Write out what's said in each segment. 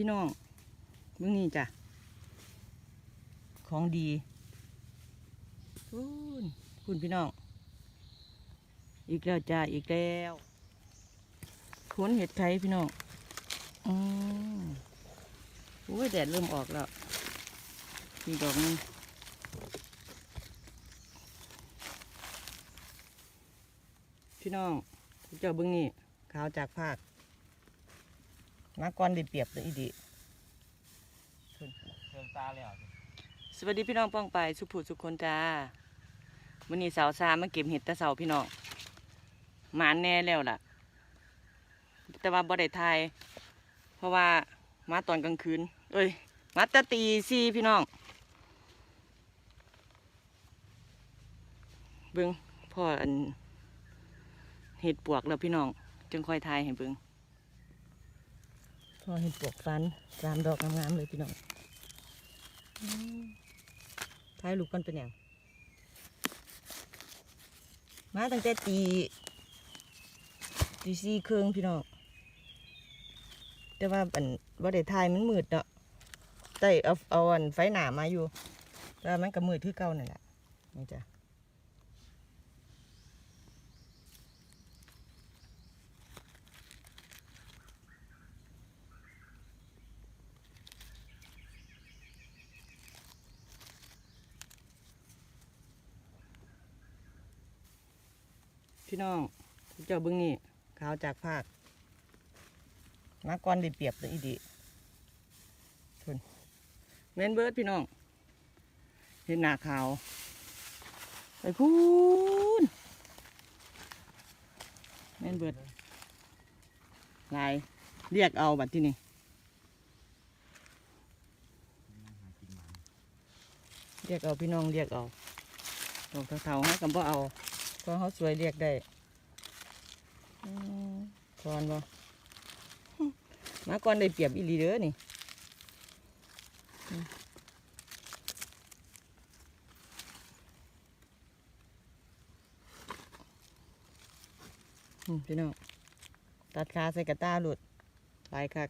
พี่น้องเมื่อนี้จ้ะ ของดีคุณคุณพี่น้อง อีกแล้วจ้า อีกแล้วผลเห็ดไข่พี่น้องอืมโอ้ยแดดเริ่มออกแล้วมีดอกนึงพี่น้องเจ้าบิ้งนี่ขาวจากภาค มาก่อนได้เปรียบเลยอีดีเทิงตาแล้วสวัสดีพี่น้องป้องไปสุภูสุขคนจ้าวันนี้สาวซามาเก็บเห็ดแตะเสาพี่น้องหมานแน่แล้วล่ะ แต่ว่าบ่ได้ทาย เพราะว่ามาตอนกลางคืน เอ้ย มาแตะตีสี่พี่น้อง เบิ้งพ่ออันเห็ดปวกแล้วพี่น้อง จึงค่อยทายให้เบิ้ง พอเห็ดปวกฟันสามดอกงามๆเลยพี่น้องท้ายลูกกันเป็นอย่างมาตั้งแต่ตีตีสี่ครึ่งพี่น้องแต่ว่าอันว่าได้ทายมันมืดเนาะแต่เอาเอาอันไฟหนามาอยู่แต่ว่ามันก็มืดที่เก่านั่นแหละนี่จ้ะ พี่น้องเจ้าเบิ้งนี่ขาวจากภาคมาก่อนได้เปรียบเลยอีดีทุนเมนเบิร์ดพี่น้อง เห็นหน้าขาวไปพูนเมนเบิร์ดลายเรียกเอาบัดที่นี่เรียกเอาพี่น้องเรียกเอาดอกเทาๆให้กำบ่เอา ก็เขาสวยเรียกได้อืมคอนบ่มาก่อนได้เปรียบอีลีเด้อนี่พี่น้องตัดขาใส่กระต้าหลุดหลายคัก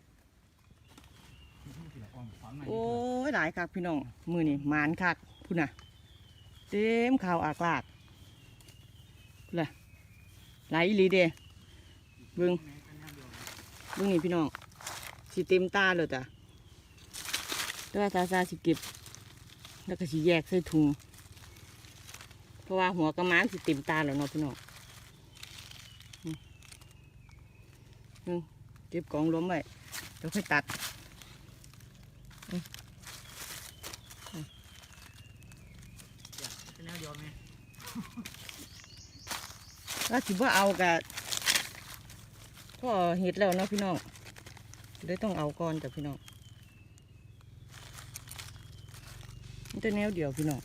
โอ้ยหลายคักพี่น้องมือนี่หมานคักพุ่นน่ะ เต็มข่าวอากลาก ล่ะหลายอีหลีเด้เบิ่งเบิ่งนี่พี่น้องสิเต็มตาเลยจ้ะแต่ว่าซาซาสิเก็บ แล้วก็สิแยกใส่ถุงเพราะว่าหัวกระมานสิเต็มตาแล้วเนาะพี่น้องอืมอืมเก็บกองล้มไว้เดี๋ยวค่อยตัด ถ้าสิว่าเอากะพ่อเห็ดแล้วเนาะพี่น้องเลยต้องเอาก่อนจ้ะพี่น้องมันจะแนวเดียวพี่น้อง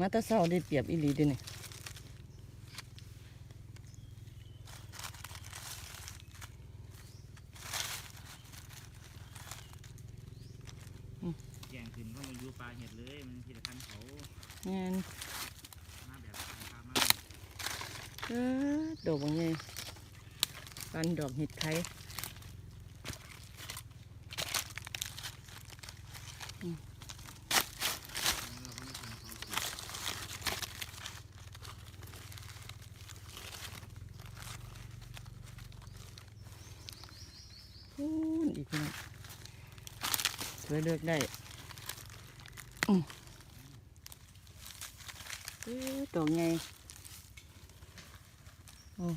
มาแตะเศร้าได้เปรียบอีหลีเด้วยนี่แกงขึ้นก็มาอยู่ปลาเห็ดเลยมันที่ตะคันเขางาน มาแบบพามา เออ ดอกบางไงปันดอกเห็ดไข่พูนอีกน้องสวยเลือกได้อืออดอกไง โอ้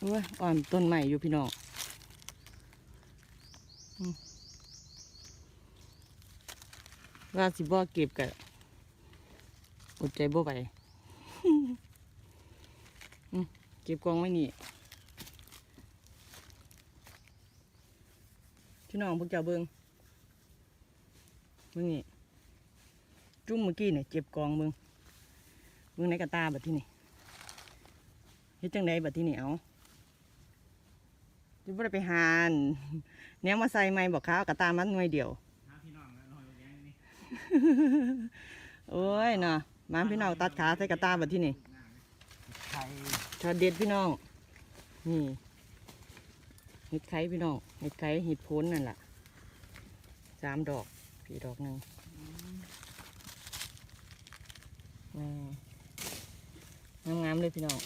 โอ้ยอ่อนต้นใหม่อยู่พี่น้องว่าสิบ่เก็บกะอดใจบ่ไหวเก็บกองไว้นี่พี่น้องพวกเจ้าเบิงเบิงนี่ จุ่มเมื่อกี้เนี่ยเจ็บกองมึงมึงในกระตาแบัดที่นี่เฮ็ดจังไดแบัดที่นี่เอาจะบ่ได้ไปหานแนวมาใส่ไม้บอกข้าวกระตามันหน่วยเดียวหาพี่น้องแล้วหน่อยแกงนี่โอ้ยเนาะมาพี่น้องตัดขาใส่กระตาแบัดที่นี่ไข่ไถช็อตเด็ดพี่น้อง นี่เห็ดไข่พี่น้องเห็ดไข่เห็ดพ้นนั่นแหละสามดอกพี่ดอกหนึ่ง นี่งามๆเลยพี่น้อง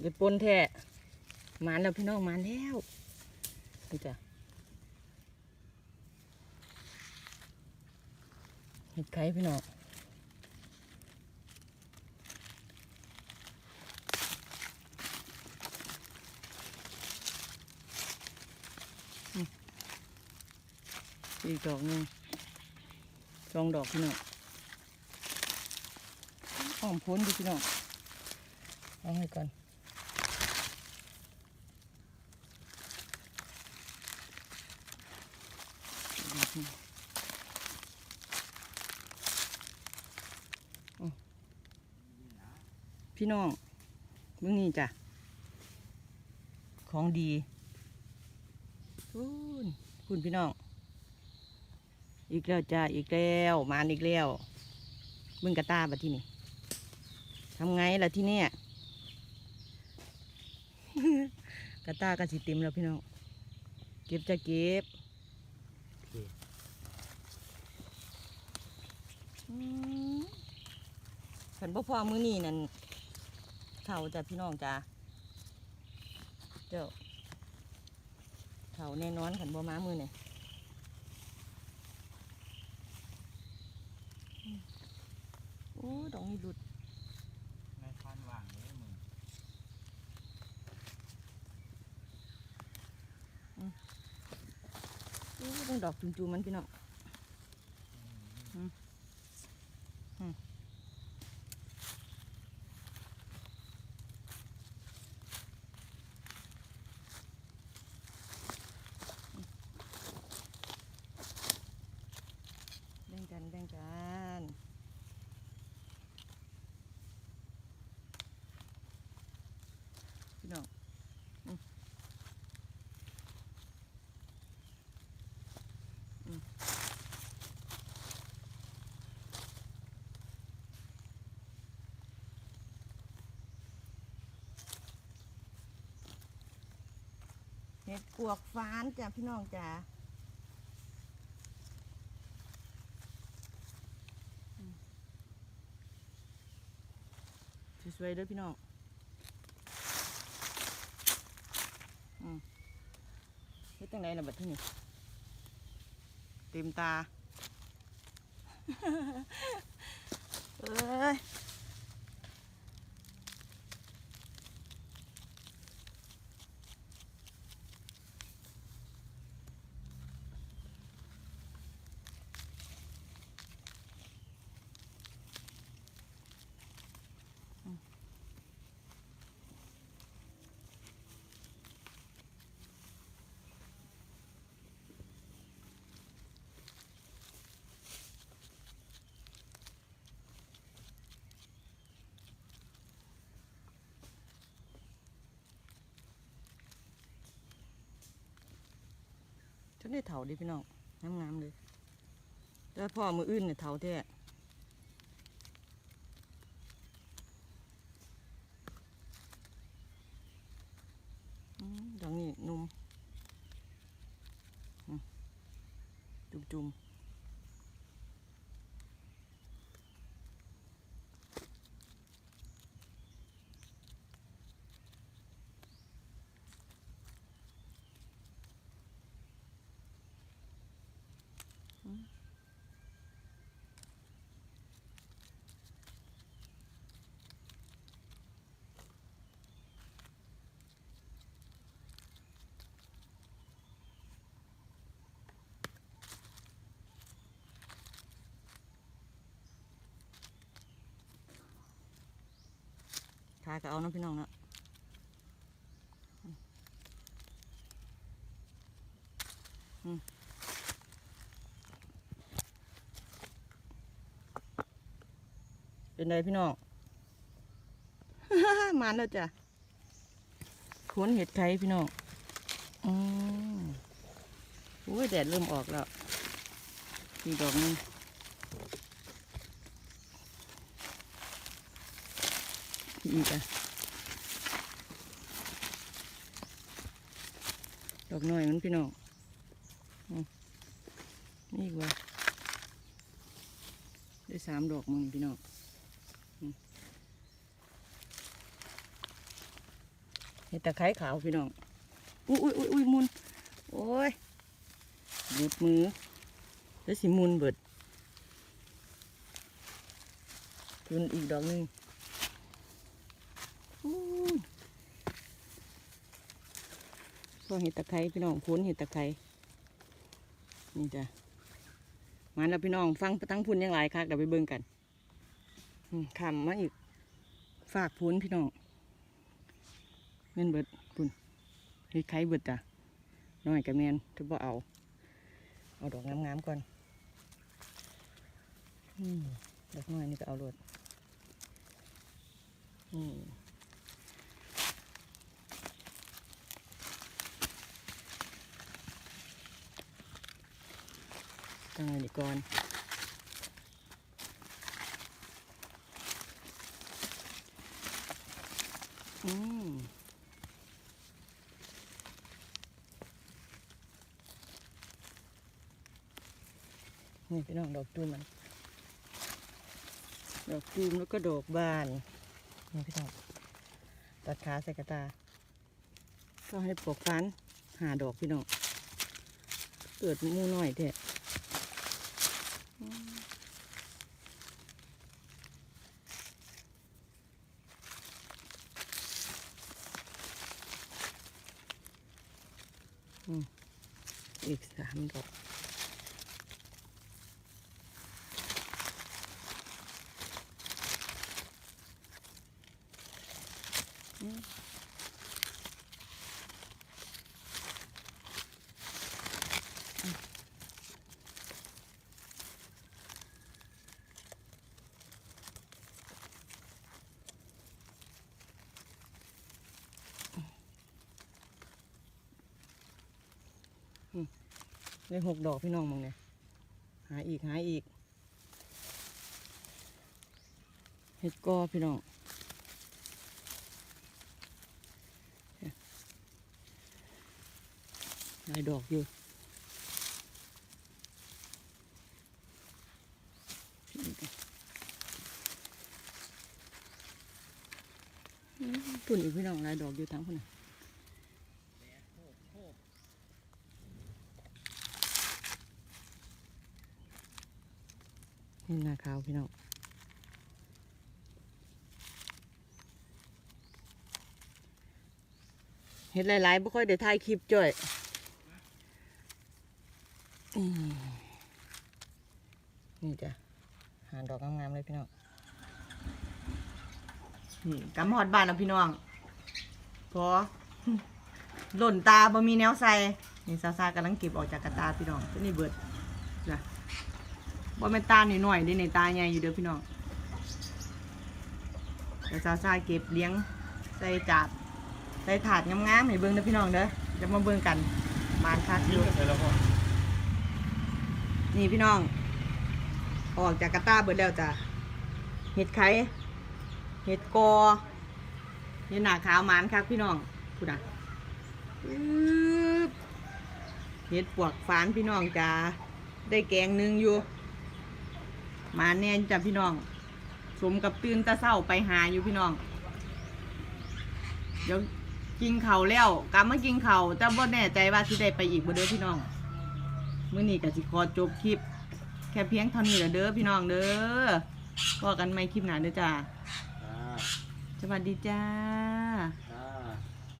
เด็ดปนแท้มานแล้วพี่น้องมานแล้วนี่จ้ะเห็ดไข่พี่น้องอีกดอกนึงสองดอกพี่น้อง หอมพ้นดิพี่น้องเอาให้ก่อนพี่น้องมื่อนี้จ้ะ ของดีคุณคุณพี่น้อง อีกแล้วจ้า อีกแล้ว มานอีกแล้ว มึงกระตาบัดที่นี่ ทำไงล่ะที่เนี่ยกระตากระสิเต็มแล้วพี่น้อง เก็บจะเก็บขันบ่อพ่อมือนี่นั่นเข่าจ้ะพี่น้องจ้าเจ้าเข่าแน่นอนขันบ่ม้ามือเนี่ยโอ้ดอกนี้หลุด ในคันว่างเลยมึง โอ้ต้อง ดอกจุ่มๆมันพี่น้องแบ่งกันแบ่งกันพี่น้องอืมอืม เห็ดกวกฟ้านจ้ะพี่น้องจ้ะสวยๆด้วยพี่น้องอืมเฮ็ดจังไดล่ะบัดที่นี่เต็มตา เอ้ย ได้เถาดิพี่น้องงามๆเลยแต่พ่อมืออื่นเนี่ยเถาแท้อืมดอกนี้นุ่มอืมจุ่มๆ ขาก็เอาเนาะพี่น้องเนาะ นใยพี่น้องมานแล้วจ้ะขนเห็ดไข่พี่น้องอือโอ้ยแดดเริ่มออกแล้วมีดอกนึงอีกอะดอกน้อยมันพี่น้องนี่กว่าได้สามดอกมึงพี่น้อง เห็ดตะไคร้ขาวพี่น้อง อุ้ยอุ้ยอุ้ยอุ้ยมุน โอ้ยหลุดมือแล้วสิมุนเบิดทุนอีกดอกนึงอู้ยก็เห็ดตะไคร้พี่น้องพ้นเห็ดตะไคร้นี่จ้ะมาแล้วพี่น้องฟังตั้งพุ่นยังหลายคักเดี๋ยวไปเบิ่งกันคำมาอีกฝากพ้นพี่น้อง เงินเบิดพุ่นเฮ็ดไข่เบิดจ้ะน้อยกับแมนทุบบ่เอา เอาดอกงามๆก่อนอืมดอกน้อยนี่ก็เอาโลดอืมตั้งไว้นี่ก่อนอืม นี่พี่น้องดอกจูมมันดอกจูมแล้วก็ดอกบานนี่พี่น้องตัดขาใส่กระตา ก็ให้ปลอกฟันหาดอกพี่น้องเกิดมูน่อยเถอะมอีกสามดอก ได้หกดอกพี่น้องมึงเนี่ยหาอีกหาอีกเห็ดกอพี่น้องหลายดอกอยู่ตุ่นอีกพี่น้องหลายดอกอยู่ทั้งคนน่ะ นี่นาขาว พี่น้องเห็ดหลายๆบ่ค่อยได้ถ่ายคลิปจ้อยนี่จ้ะหาดอกงามๆเลยพี่น้องนี่กำหอดบ้านแล้วพี่น้องพอหล่นตาบ่มีแนวใส่นี่ซาซากำลังเก็บออกจากกระตาพี่น้องนี้เบิดจ้ะ บ่แม่นตาหน่อยๆเด้ในตาใหญ่อยู่เด้อพี่น้องแต่ซาซาเก็บเลี้ยงใส่จาดใส่ถาดงามๆให้เบิ่งเด้อพี่น้องเด้อจะมาเบิ่งกันบานคักอยู่นี่พี่น้อง ออกจากกระตาเบิดแล้วจ้ะเห็ดไข่เห็ดกอเห็ดหนาขาวมานครับพี่น้องพูดอะเห็ดปวกฝานพี่น้องจ้าได้แกงหนึ่งอยู่ มาแน่นจ้ะพี่น้อง สมกับตื่นแตะเศร้าไปหาอยู่พี่น้อง เดี๋ยวกินเขาวแล้วกลับมากินเขาวแต่บ่แน่ใจว่าที่ได้ไปอีกบ่เด้อพี่น้องมื้อนี้ก็สิขอจบคลิป แค่เพียงเท่านี้แหละเด้อพี่น้องเด้อก็กันไม่คลิปหน้าเด้อจ้าจ้าสวัสดีจ้าจ้า